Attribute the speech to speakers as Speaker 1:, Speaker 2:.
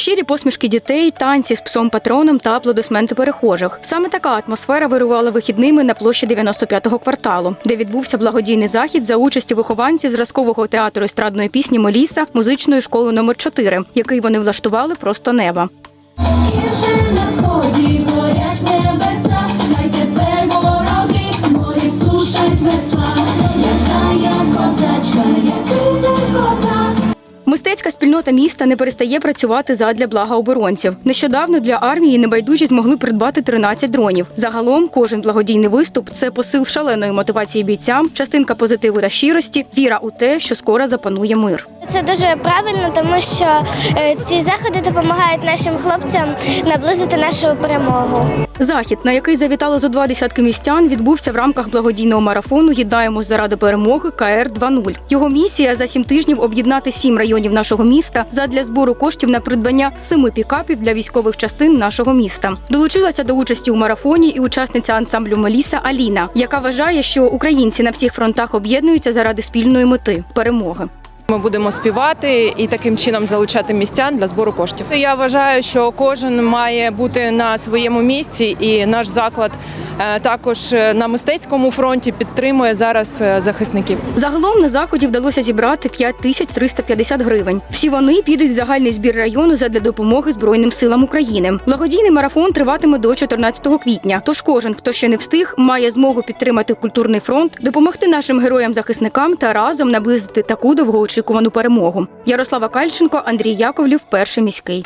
Speaker 1: Щирі посмішки дітей, танці з псом патроном та аплодисменти перехожих. Саме така атмосфера вирувала вихідними на площі 95-го кварталу, де відбувся благодійний захід за участі вихованців зразкового театру естрадної пісні Меліса музичної школи номер 4 який вони влаштували просто неба. Спільнота міста не перестає працювати задля блага оборонців. Нещодавно для армії небайдужі змогли придбати 13 дронів. Загалом кожен благодійний виступ це посил шаленої мотивації бійцям, частинка позитиву та щирості, віра у те, що скоро запанує мир.
Speaker 2: Це дуже правильно, тому що е, ці заходи допомагають нашим хлопцям наблизити нашу перемогу.
Speaker 1: Захід, на який завітало зо два десятки містян, відбувся в рамках благодійного марафону Єднаємось заради перемоги КР 2.0. Його місія за сім тижнів об'єднати сім районів нашого міста задля збору коштів на придбання семи пікапів для військових частин нашого міста. Долучилася до участі у марафоні і учасниця ансамблю Меліса Аліна, яка вважає, що українці на всіх фронтах об'єднуються заради спільної мети перемоги.
Speaker 3: Ми будемо співати і таким чином залучати містян для збору коштів. Я вважаю, що кожен має бути на своєму місці, і наш заклад також е, на мистецькому фронті підтримує зараз е, захисників.
Speaker 1: Загалом на заході вдалося зібрати 5350 гривень. Всі вони підуть в загальний збір району задля допомоги Збройним силам України. Благодійний марафон триватиме до 14 квітня. Тож кожен, хто ще не встиг, має змогу підтримати культурний фронт, допомогти нашим героям-захисникам та разом наблизити таку довгоочікувану перемогу. Ярослава Кальченко, Андрій Яковлів, перший міський.